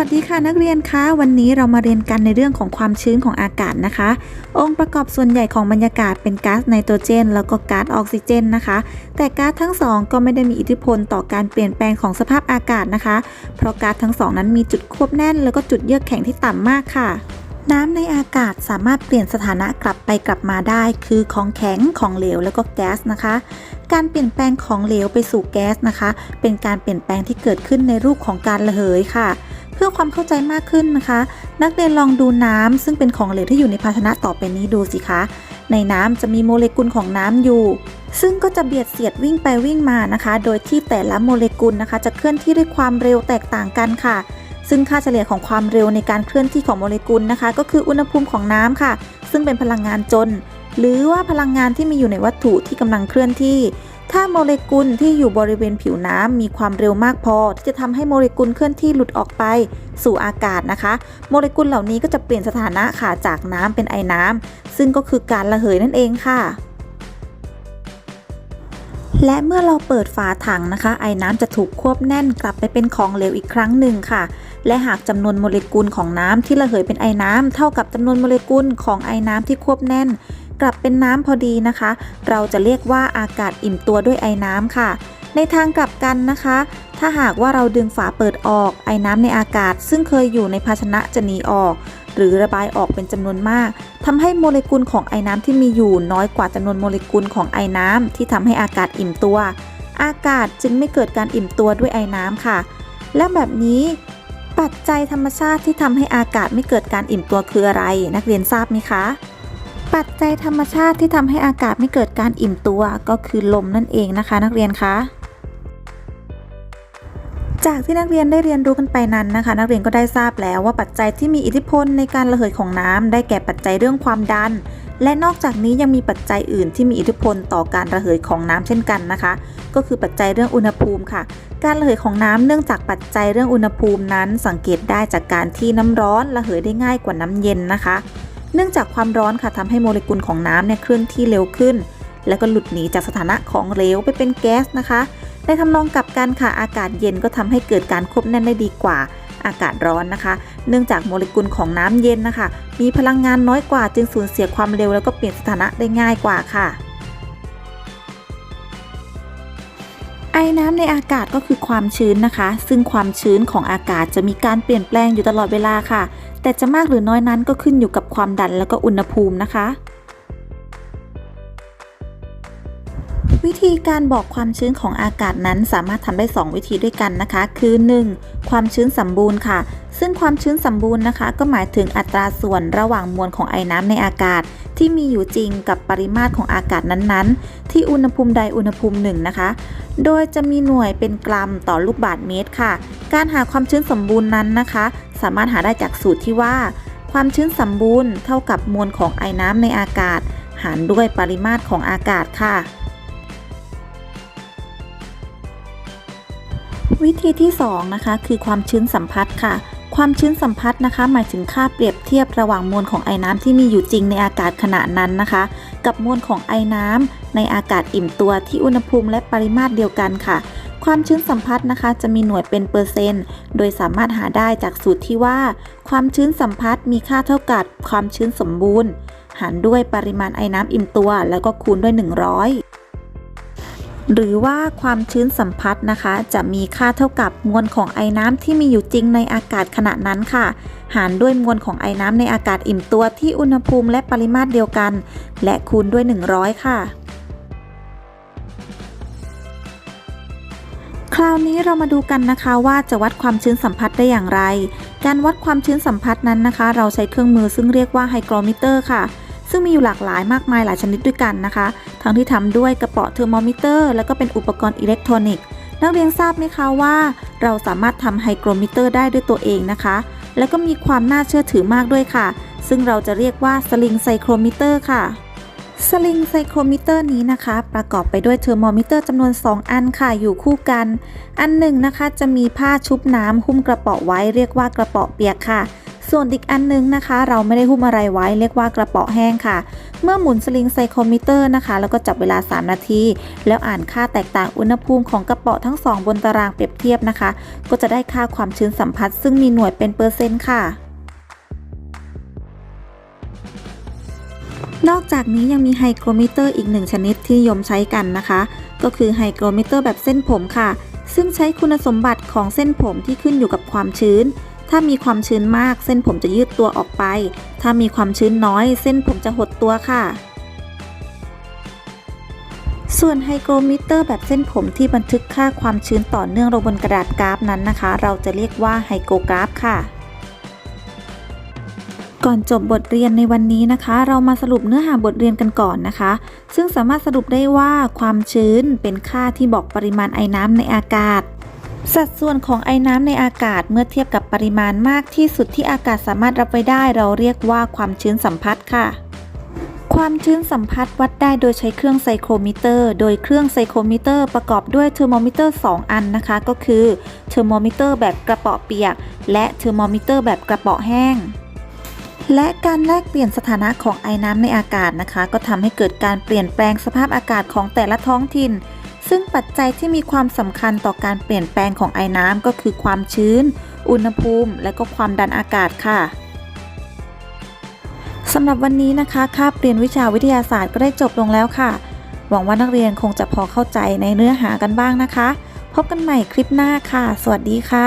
วัสดีค่ะนักเรียนคะวันนี้เรามาเรียนกันในเรื่องของความชื้นของอากาศนะคะ องค์ประกอบส่วนใหญ่ของบรรยากาศเป็นก๊าซไนโตรเจน แล้วก็ก๊าซออกซิเจนนะคะ แต่ก๊าซทั้งสองก็ไม่ได้มีอิทธิพลต่อการเปลี่ยนแปลงของสภาพอากาศนะคะ เพราะก๊าซทั้งสองนั้นมีจุดควบแน่น แล้วก็จุดเยือกแข็งที่ต่ำมากค่ะน้ำในอากาศสามารถเปลี่ยนสถานะกลับไปกลับมาได้ คือของแข็งของเหลวแล้วก็แก๊สนะคะ การเปลี่ยนแปลงของเหลวไปสู่แก๊สนะคะ เป็นการเปลี่ยนแปลงที่เกิดขึ้นในรูปของการระเหยค่ะ เพื่อความเข้าใจมากขึ้นนะคะ นักเรียนลองดูน้ำซึ่งเป็นของเหลวที่อยู่ในภาชนะต่อไปนี้ดูสิคะ ในน้ำจะมีโมเลกุลของน้ำอยู่ ซึ่งก็จะเบียดเสียดวิ่งไปวิ่งมานะคะ โดยที่แต่ละโมเลกุลนะคะ จะเคลื่อนที่ด้วยความเร็วแตกต่างกันค่ะ ซึ่งค่าเฉลี่ยของความเร็วในการเคลื่อนที่ของโมเลกุลนะคะ ก็คืออุณหภูมิของน้ำค่ะ ซึ่งเป็นพลังงานจน หรือว่าพลังงานที่มีอยู่ในวัตถุที่กำลังเคลื่อนที่ ถ้าโมเลกุลที่อยู่บริเวณผิวน้ำมีความเร็วมากพอที่จะทำให้โมเลกุลเคลื่อนที่หลุดออกไปสู่อากาศนะคะ โมเลกุลเหล่านี้ก็จะเปลี่ยนสถานะค่ะจากน้ำเป็นไอน้ำซึ่งก็คือการระเหยนั่นเองค่ะและเมื่อเราเปิดฝาถังนะคะ ไอ้น้ำจะถูกควบแน่นกลับไปเป็นของเหลวอีกครั้งหนึ่งค่ะ และหากจำนวนโมเลกุลของน้ำที่ระเหยเป็นไอ้น้ำเท่ากับจำนวนโมเลกุลของไอ้น้ำที่ควบแน่น กลับเป็นน้ำพอดีนะคะ เราจะเรียกว่าอากาศอิ่มตัวด้วยไอน้ำค่ะ ในทางกลับกันนะคะ ถ้าหากว่าเราดึงฝาเปิดออกไอน้ำในอากาศ ซึ่งเคยอยู่ในภาชนะจะหนีออก หรือระบายออกเป็นจำนวนมาก ทำให้โมเลกุลของไอน้ำที่มีอยู่น้อยกว่าจำนวนโมเลกุลของไอน้ำที่ทำให้อากาศอิ่มตัว อากาศจึงไม่เกิดการอิ่มตัวด้วยไอน้ำค่ะ และแบบนี้ปัจจัยธรรมชาติที่ทำให้อากาศไม่เกิดการอิ่มตัวคืออะไร นักเรียนทราบไหมคะ ปัจจัยธรรมชาติที่ทำให้อากาศไม่เกิดการอิ่มตัวก็คือลมนั่นเองนะคะ นักเรียนคะจากที่นักเรียนได้เรียนรู้กันไปนั้นนะคะ นักเรียนก็ได้ทราบแล้วว่าปัจจัยที่มีอิทธิพลในการระเหยของน้ำได้แก่ปัจจัยเรื่องความดัน และนอกจากนี้ยังมีปัจจัยอื่นที่มีอิทธิพลต่อการระเหยของน้ำเช่นกันนะคะ ก็คือปัจจัยเรื่องอุณหภูมิค่ะ การระเหยของน้ำเนื่องจากปัจจัยเรื่องอุณหภูมินั้น สังเกตได้จากการที่น้ำร้อนระเหยได้ง่ายกว่าน้ำเย็นนะคะ เนื่องจากความร้อนค่ะทำให้โมเลกุลของน้ำเนี่ยเคลื่อนที่เร็วขึ้น แล้วก็หลุดหนีจากสถานะของเหลวไปเป็นแก๊สนะคะในทำนองกับกันค่ะอากาศเย็นก็ทำให้เกิดการควบแน่นได้ดีกว่า อากาศร้อนนะคะ เนื่องจากโมเลกุลของน้ำเย็นนะคะ มีพลังงานน้อยกว่าจึงสูญเสียความเร็วแล้วก็เปลี่ยนสถานะได้ง่ายกว่าค่ะ ไอน้ำในอากาศก็คือความชื้นนะคะ ซึ่งความชื้นของอากาศจะมีการเปลี่ยนแปลงอยู่ตลอดเวลาค่ะ แต่จะมากหรือน้อยนั้นก็ขึ้นอยู่กับความดันแล้วก็อุณหภูมินะคะ วิธีการบอกความชื้นของอากาศนั้นสามารถทำได้ 2 วิธีด้วยกันนะคะ คือ 1. ความชื้นสมบูรณ์ค่ะ ซึ่งความชื้นสมบูรณ์นะคะ ก็หมายถึงอัตราส่วนระหว่างมวลของไอน้ำในอากาศ ที่มีอยู่จริงกับปริมาตรของอากาศนั้นๆ ที่อุณหภูมิใดอุณหภูมิหนึ่งนะคะ โดยจะมีหน่วยเป็นกรัมต่อลูกบาศก์เมตรค่ะ การหาความชื้นสมบูรณ์นั้นนะคะ สามารถหาได้จากสูตรที่ว่า ความชื้นสมบูรณ์ เท่ากับมวลของไอน้ำในอากาศ หารด้วยปริมาตรของอากาศค่ะ วิธีที่2นะคะคือความชื้นสัมพัทธ์ค่ะ ความชื้นสัมพัทธ์นะคะ หมายถึงค่าเปรียบเทียบระหว่างมวลของไอน้ำที่มีอยู่จริงในอากาศขณะนั้นนะคะ กับมวลของไอน้ำในอากาศอิ่มตัวที่อุณหภูมิและปริมาตรเดียวกันค่ะ ความชื้นสัมพัทธ์นะคะจะมีหน่วยเป็นเปอร์เซนต์ โดยสามารถหาได้จากสูตรที่ว่า ความชื้นสัมพัทธ์มีค่าเท่ากับความชื้นสมบูรณ์ หารด้วยปริมาณไอน้ำอิ่มตัว แล้วก็คูณด้วย 100 หรือว่าความชื้นสัมพัทธ์นะคะ จะมีค่าเท่ากับมวลของไอน้ำที่มีอยู่จริงในอากาศขณะนั้นค่ะ หารด้วยมวลของไอน้ำในอากาศอิ่มตัวที่อุณหภูมิและปริมาตรเดียวกัน และคูณด้วย 100 ค่ะ คราวนี้เรามาดูกันนะคะว่าจะวัดความชื้นสัมผัสได้อย่างไร การวัดความชื้นสัมผัสนั้นนะคะ เราใช้เครื่องมือซึ่งเรียกว่าไฮโกรมิเตอร์ค่ะ ซึ่งมีอยู่หลากหลายมากมายหลายชนิดด้วยกันนะคะ ทั้งที่ทำด้วยกระเป๋าเทอร์โมมิเตอร์ แล้วก็เป็นอุปกรณ์อิเล็กทรอนิกส์ นักเรียนทราบไหมคะว่า เราสามารถทำไฮโกรมิเตอร์ได้ด้วยตัวเองนะคะ แล้วก็มีความน่าเชื่อถือมากด้วยค่ะ ซึ่งเราจะเรียกว่าสลิงไซโครมิเตอร์ค่ะสลิงไซโครมิเตอร์นี้นะคะ ประกอบไปด้วยเทอร์โมมิเตอร์จำนวน 2 อันค่ะอยู่คู่กัน อันหนึ่งนะคะจะมีผ้าชุบน้ำหุ้มกระเป๋าไว้เรียกว่ากระเป๋าเปียกค่ะ ส่วนอีกอันนึงนะคะ เราไม่ได้หุ้มอะไรไว้เรียกว่ากระเป๋าแห้งค่ะ เมื่อหมุนสลิงไซโครมิเตอร์นะคะ แล้วก็จับเวลา 3 นาที แล้วอ่านค่าแตกต่างอุณหภูมิของกระเป๋าทั้งสองบนตารางเปรียบเทียบนะคะ ก็จะได้ค่าความชื้นสัมผัส ซึ่งมีหน่วยเป็นเปอร์เซ็นต์ค่ะนอกจากนี้ยังมีไฮโกรมิเตอร์อีกหนึ่งชนิดที่นิยมใช้กันนะคะ ก็คือไฮโกรมิเตอร์แบบเส้นผมค่ะ ซึ่งใช้คุณสมบัติของเส้นผมที่ขึ้นอยู่กับความชื้น ถ้ามีความชื้นมากเส้นผมจะยืดตัวออกไป ถ้ามีความชื้นน้อย เส้นผมจะหดตัวค่ะ ส่วนไฮโกรมิเตอร์แบบเส้นผมที่บันทึกค่าความชื้นต่อเนื่องลงบนกระดาษกราฟนั้นนะคะ เราจะเรียกว่าไฮโกรกราฟค่ะก่อนจบบทเรียนในวันนี้นะคะ เรามาสรุปเนื้อหาบทเรียนกันก่อนนะคะ ซึ่งสามารถสรุปได้ว่าความชื้นเป็นค่าที่บอกปริมาณไอน้ำในอากาศ สัดส่วนของไอน้ำในอากาศเมื่อเทียบกับปริมาณมากที่สุดที่อากาศสามารถรับไว้ได้ เราเรียกว่าความชื้นสัมพัทธ์ค่ะ ความชื้นสัมพัทธ์วัดได้โดยใช้เครื่องไซโครมิเตอร์ โดยเครื่องไซโครมิเตอร์ประกอบด้วยเทอร์โมมิเตอร์ 2 อันนะคะ ก็คือเทอร์โมมิเตอร์แบบกระเป๋าเปียก และเทอร์โมมิเตอร์แบบกระเป๋าแห้งและการแลกเปลี่ยนสถานะของไอน้ำในอากาศนะคะ ก็ทำให้เกิดการเปลี่ยนแปลงสภาพอากาศของแต่ละท้องถิ่น ซึ่งปัจจัยที่มีความสำคัญต่อการเปลี่ยนแปลงของไอน้ำก็คือความชื้น อุณหภูมิ และก็ความดันอากาศค่ะสำหรับวันนี้นะคะคาบเรียนวิชาวิทยาศาสตร์ก็ได้จบลงแล้วค่ะ หวังว่านักเรียนคงจะพอเข้าใจในเนื้อหากันบ้างนะคะ พบกันใหม่คลิปหน้าค่ะ สวัสดีค่ะ